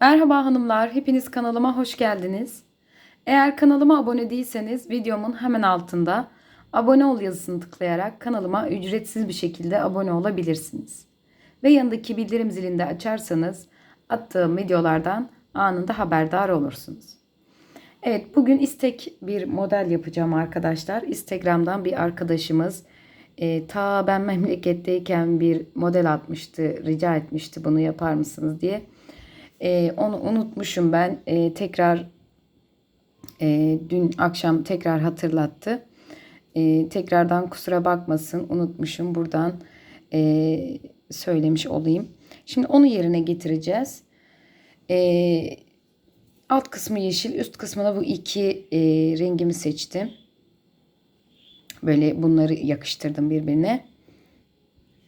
Merhaba hanımlar, hepiniz kanalıma hoş geldiniz. Eğer kanalıma abone değilseniz videomun hemen altında abone ol yazısını tıklayarak kanalıma ücretsiz bir şekilde abone olabilirsiniz. Ve yanındaki bildirim zilini de açarsanız attığım videolardan anında haberdar olursunuz. Evet bugün istek bir model yapacağım arkadaşlar. Instagram'dan bir arkadaşımız e, ta ben memleketteyken bir model atmıştı, rica etmişti bunu yapar mısınız diye. E, onu unutmuşum ben. E, tekrar e, dün akşam tekrar hatırlattı. E, tekrardan kusura bakmasın unutmuşum. Buradan e, söylemiş olayım. Şimdi onu yerine getireceğiz. E, alt kısmı yeşil, üst kısmına bu iki e, rengimi seçtim. Böyle bunları yakıştırdım birbirine.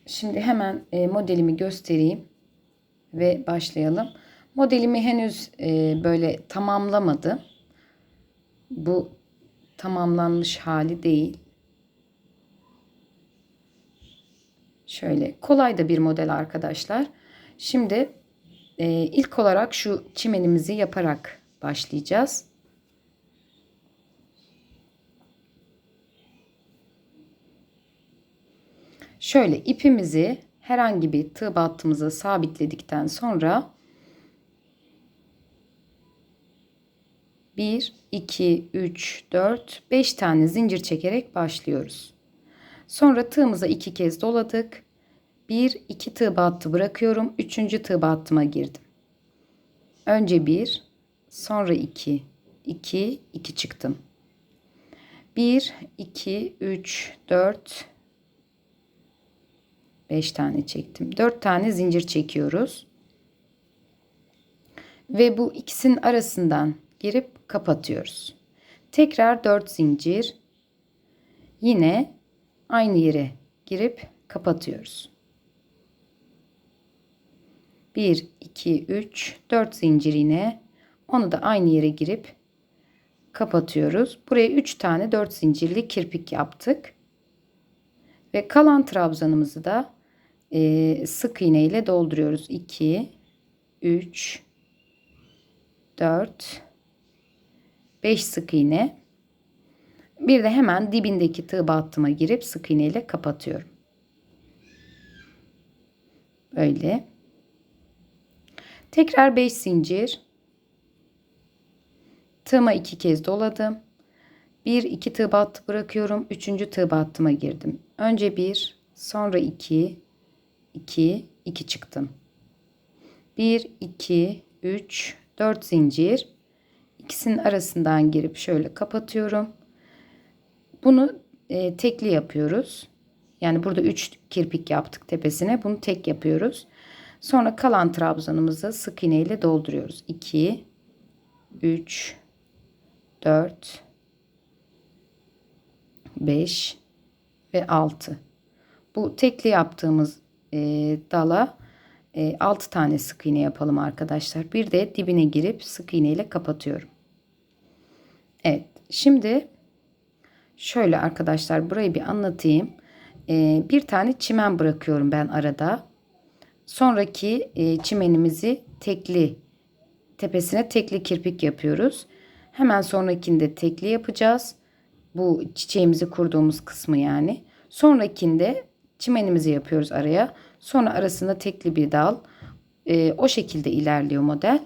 Şimdi hemen e, modelimi göstereyim ve başlayalım. Modelimi henüz e, böyle tamamlamadım. Bu tamamlanmış hali değil. Şöyle kolay da bir model arkadaşlar. Şimdi e, ilk olarak şu çimenimizi yaparak başlayacağız. Şöyle ipimizi herhangi bir tığ battığımıza sabitledikten sonra 1, 2, 3, 4, 5 tane zincir çekerek başlıyoruz. Sonra tığımıza iki kez doladık. 1, 2 tığ battı bırakıyorum. 3. tığ battıma girdim. Önce 1, sonra 2, 2, 2 çıktım. 1, 2, 3, 4, 5 tane çektim. 4 tane zincir çekiyoruz. Ve bu ikisinin arasından girip kapatıyoruz. Tekrar 4 zincir. Yine aynı yere girip kapatıyoruz. 1 2 3 4 zincir yine onu da aynı yere girip kapatıyoruz. Buraya 3 tane 4 zincirli kirpik yaptık. Ve kalan trabzanımızı da e, sık iğne ile dolduruyoruz. 2 3 4 5 sık iğne. Bir de hemen dibindeki tığ battıma girip sık iğne ile kapatıyorum. Böyle. Tekrar 5 zincir. Tığıma 2 kez doladım. 1 2 tığ battı bırakıyorum. 3. tığ battıma girdim. Önce 1, sonra 2, 2, 2 çıktım. 1 2 3 4 zincir ikisinin arasından girip şöyle kapatıyorum. Bunu e, tekli yapıyoruz. Yani burada 3 kirpik yaptık tepesine. Bunu tek yapıyoruz. Sonra kalan trabzanımızı sık iğne ile dolduruyoruz. 2 3 4 5 ve 6. Bu tekli yaptığımız e, dala e, 6 tane sık iğne yapalım arkadaşlar. Bir de dibine girip sık iğne ile kapatıyorum. Evet. Şimdi şöyle arkadaşlar burayı bir anlatayım. E, bir tane çimen bırakıyorum ben arada. Sonraki e, çimenimizi tekli tepesine tekli kirpik yapıyoruz. Hemen sonrakinde tekli yapacağız. Bu çiçeğimizi kurduğumuz kısmı yani. Sonrakinde çimenimizi yapıyoruz araya. Sonra arasında tekli bir dal. E, o şekilde ilerliyor model.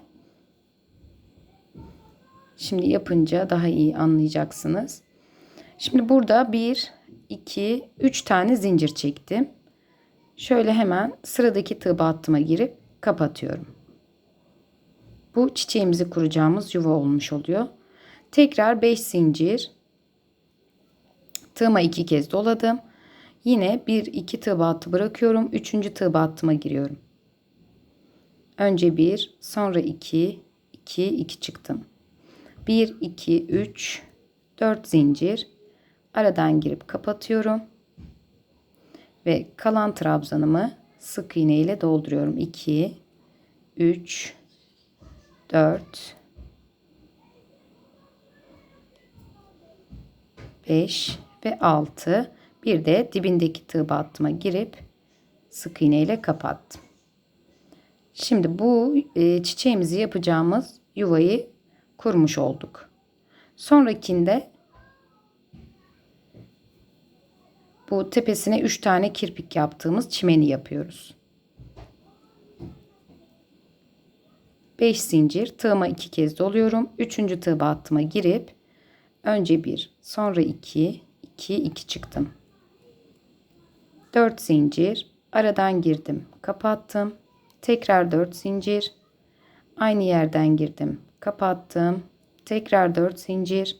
Şimdi yapınca daha iyi anlayacaksınız. Şimdi burada 1, 2, 3 tane zincir çektim. Şöyle hemen sıradaki tığ battıma girip kapatıyorum. Bu çiçeğimizi kuracağımız yuva olmuş oluyor. Tekrar 5 zincir. Tığıma 2 kez doladım. Yine 1 2 tığ battı bırakıyorum. 3. tığ battıma giriyorum. Önce 1, sonra 2, 2, 2 çıktım. 1 2 3 4 zincir aradan girip kapatıyorum. Ve kalan trabzanımı sık iğne ile dolduruyorum. 2 3 4 5 ve 6 bir de dibindeki tığ battıma girip sık iğne ile kapattım. Şimdi bu e, çiçeğimizi yapacağımız yuvayı kurmuş olduk. Sonrakinde bu tepesine 3 tane kirpik yaptığımız çimeni yapıyoruz. 5 zincir tığıma 2 kez doluyorum. 3. tığ battıma girip önce 1 sonra 2 2 2 çıktım. 4 zincir aradan girdim kapattım. Tekrar 4 zincir aynı yerden girdim kapattım. Tekrar 4 zincir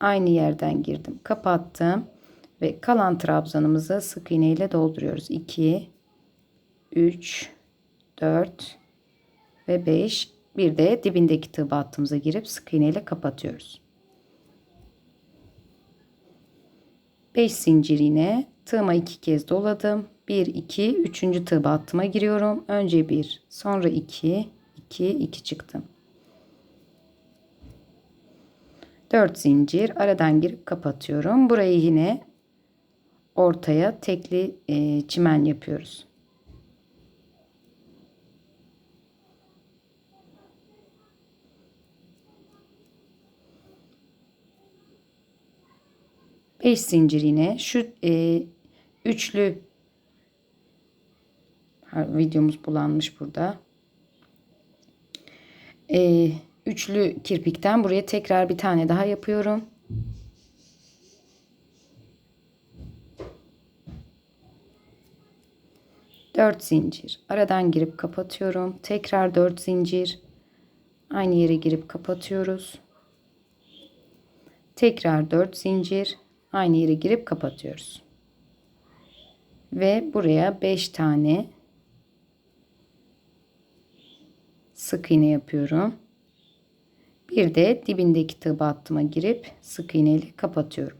aynı yerden girdim kapattım ve kalan trabzanımızı sık iğne ile dolduruyoruz. 2 3 4 ve 5 bir de dibindeki tığ battığımıza girip sık iğne ile kapatıyoruz. 5 zincir yine tığıma 2 kez doladım. 1 2 3. tığ battıma giriyorum. Önce 1 sonra 2 2 2 çıktım. 4 zincir aradan girip kapatıyorum. Burayı yine ortaya tekli e, çimen yapıyoruz. Beş zincir yine şu e, üçlü videomuz bulanmış burada. E, üçlü kirpikten buraya tekrar bir tane daha yapıyorum. 4 zincir. Aradan girip kapatıyorum. Tekrar 4 zincir. Aynı yere girip kapatıyoruz. Tekrar 4 zincir. Aynı yere girip kapatıyoruz. Ve buraya 5 tane sık iğne yapıyorum bir de dibindeki tığ battıma girip sık iğne ile kapatıyorum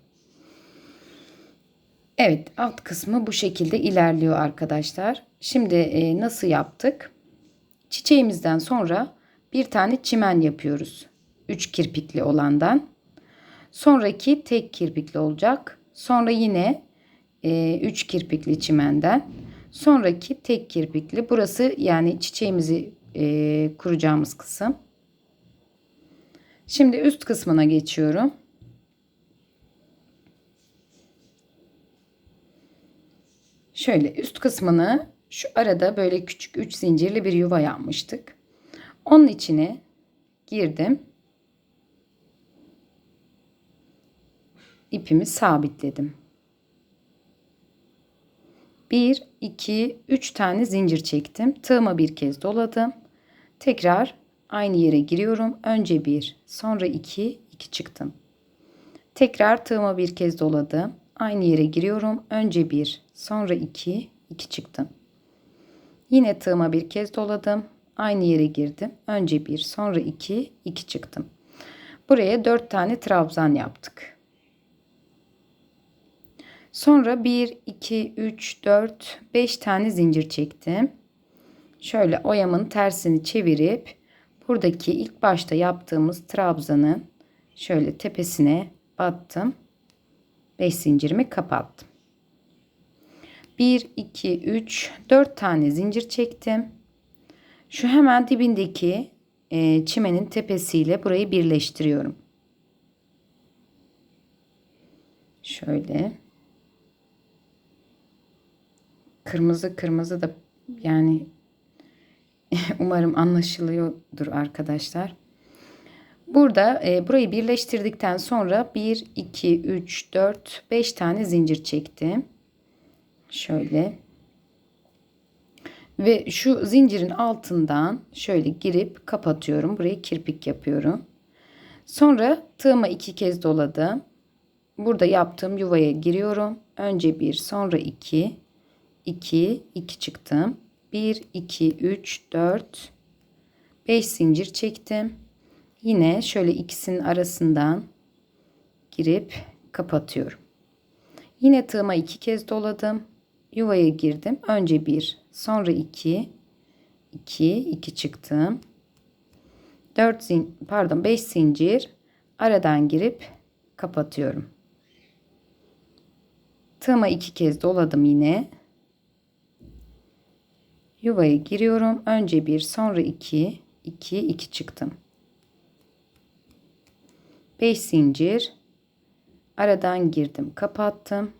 Evet alt kısmı bu şekilde ilerliyor arkadaşlar. Şimdi e, nasıl yaptık? Çiçeğimizden sonra bir tane çimen yapıyoruz. 3 kirpikli olandan. Sonraki tek kirpikli olacak. Sonra yine 3 e, kirpikli çimenden. Sonraki tek kirpikli. Burası yani çiçeğimizi e, kuracağımız kısım. Şimdi üst kısmına geçiyorum. Şöyle üst kısmını şu arada böyle küçük 3 zincirli bir yuva yapmıştık. Onun içine girdim. ipimi sabitledim. 1 2 3 tane zincir çektim. Tığıma bir kez doladım. Tekrar aynı yere giriyorum. Önce 1, sonra 2, 2 çıktım. Tekrar tığıma bir kez doladım. Aynı yere giriyorum. Önce 1, sonra 2, 2 çıktım. Yine tığıma bir kez doladım. Aynı yere girdim. Önce 1, sonra 2, 2 çıktım. Buraya 4 tane trabzan yaptık. Sonra 1, 2, 3, 4, 5 tane zincir çektim. Şöyle oyamın tersini çevirip buradaki ilk başta yaptığımız trabzanın şöyle tepesine battım. 5 zincirimi kapattım. 1 2 3 4 tane zincir çektim. Şu hemen dibindeki e, çimenin tepesiyle burayı birleştiriyorum. Şöyle. Kırmızı kırmızı da yani umarım anlaşılıyordur arkadaşlar. Burada e, burayı birleştirdikten sonra 1, 2, 3, 4, 5 tane zincir çektim. Şöyle. Ve şu zincirin altından şöyle girip kapatıyorum. Burayı kirpik yapıyorum. Sonra tığıma iki kez doladım. Burada yaptığım yuvaya giriyorum. Önce bir, sonra iki, iki, iki çıktım. Bir, iki, üç, dört, beş zincir çektim. Yine şöyle ikisinin arasından girip kapatıyorum. Yine tığıma iki kez doladım. Yuvaya girdim. Önce bir, sonra iki, iki, iki çıktım. Dört zin, pardon beş zincir aradan girip kapatıyorum. Tığıma iki kez doladım yine. Yuvaya giriyorum. Önce bir sonra iki. 2 2 çıktım. 5 zincir. Aradan girdim kapattım.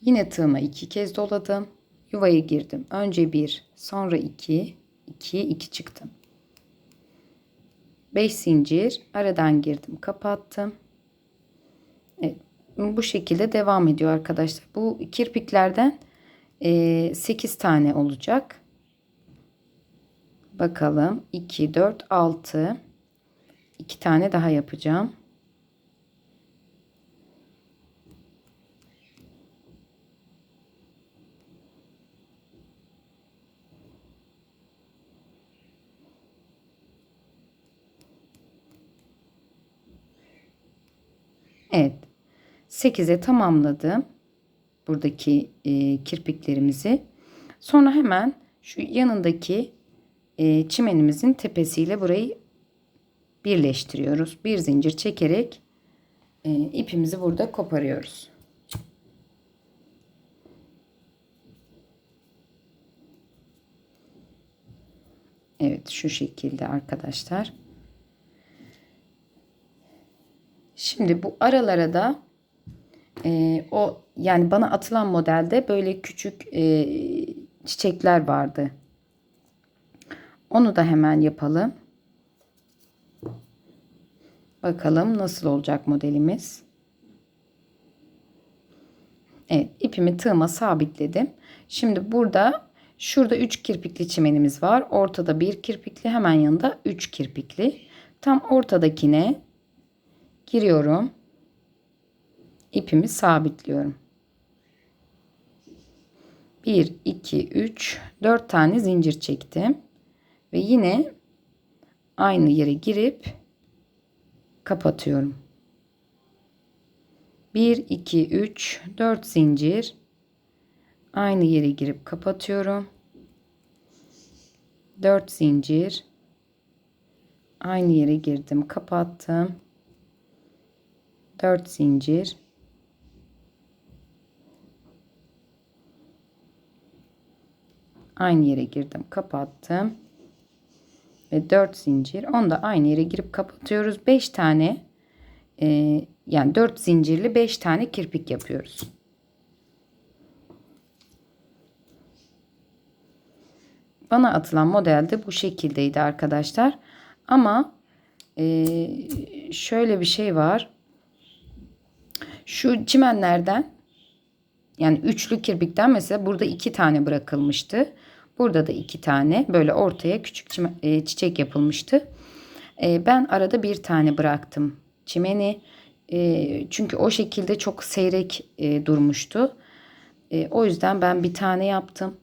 Yine tığıma iki kez doladım. Yuvaya girdim. Önce bir sonra 2 2 2 çıktım. 5 zincir. Aradan girdim kapattım. Evet, bu şekilde devam ediyor arkadaşlar. Bu kirpiklerden 8 tane olacak bakalım 2 4 6 2 tane daha yapacağım Evet. 8'e tamamladım. Buradaki e, kirpiklerimizi. Sonra hemen şu yanındaki e, çimenimizin tepesiyle burayı birleştiriyoruz. Bir zincir çekerek e, ipimizi burada koparıyoruz. Evet şu şekilde arkadaşlar. Şimdi bu aralara da e, o yani bana atılan modelde böyle küçük e, çiçekler vardı. Onu da hemen yapalım. Bakalım nasıl olacak modelimiz. Evet ipimi tığıma sabitledim. Şimdi burada şurada 3 kirpikli çimenimiz var. Ortada bir kirpikli hemen yanında 3 kirpikli. Tam ortadakine giriyorum. İpimi sabitliyorum. 1, 2, 3, 4 tane zincir çektim. Ve yine aynı yere girip kapatıyorum. 1, 2, 3, 4 zincir. Aynı yere girip kapatıyorum. 4 zincir. Aynı yere girdim, kapattım. 4 zincir aynı yere girdim kapattım. Ve 4 zincir onu da aynı yere girip kapatıyoruz. 5 tane e, yani 4 zincirli 5 tane kirpik yapıyoruz. Bana atılan modelde bu şekildeydi arkadaşlar. Ama e, şöyle bir şey var. Şu çimenlerden yani üçlü kirpikten mesela burada iki tane bırakılmıştı. Burada da iki tane böyle ortaya küçük e, çiçek yapılmıştı. E, ben arada bir tane bıraktım çimeni. E, çünkü o şekilde çok seyrek durmuştu. O yüzden ben bir tane yaptım.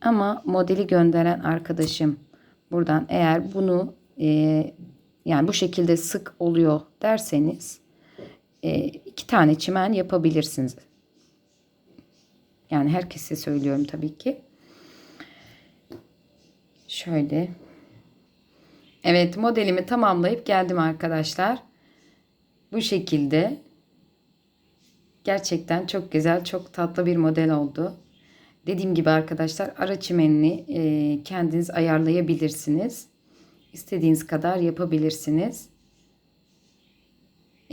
Ama modeli gönderen arkadaşım buradan eğer bunu yani bu şekilde sık oluyor derseniz iki tane çimen yapabilirsiniz. Yani herkese söylüyorum tabii ki. Şöyle. Evet modelimi tamamlayıp geldim arkadaşlar. Bu şekilde. Gerçekten çok güzel, çok tatlı bir model oldu. Dediğim gibi arkadaşlar ara çimenini e, kendiniz ayarlayabilirsiniz. İstediğiniz kadar yapabilirsiniz.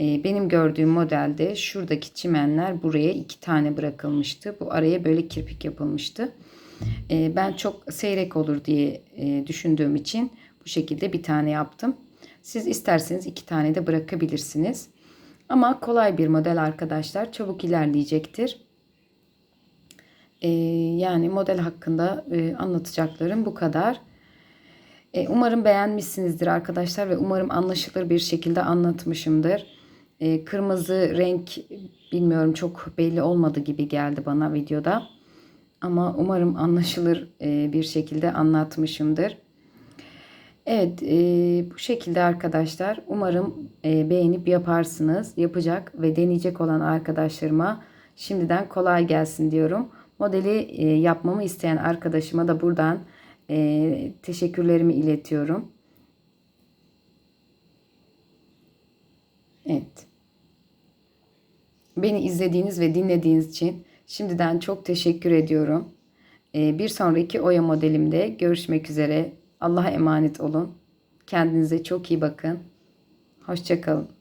Ee, benim gördüğüm modelde şuradaki çimenler buraya iki tane bırakılmıştı. Bu araya böyle kirpik yapılmıştı. Ee, ben çok seyrek olur diye e, düşündüğüm için bu şekilde bir tane yaptım. Siz isterseniz iki tane de bırakabilirsiniz. Ama kolay bir model arkadaşlar. Çabuk ilerleyecektir. Ee, yani model hakkında e, anlatacaklarım bu kadar. Umarım beğenmişsinizdir arkadaşlar ve umarım anlaşılır bir şekilde anlatmışımdır. E, kırmızı renk bilmiyorum çok belli olmadı gibi geldi bana videoda. Ama umarım anlaşılır e, bir şekilde anlatmışımdır. Evet e, bu şekilde arkadaşlar umarım e, beğenip yaparsınız. Yapacak ve deneyecek olan arkadaşlarıma şimdiden kolay gelsin diyorum. Modeli e, yapmamı isteyen arkadaşıma da buradan e, teşekkürlerimi iletiyorum. Evet. Beni izlediğiniz ve dinlediğiniz için şimdiden çok teşekkür ediyorum. Ee, bir sonraki oya modelimde görüşmek üzere. Allah'a emanet olun. Kendinize çok iyi bakın. Hoşçakalın.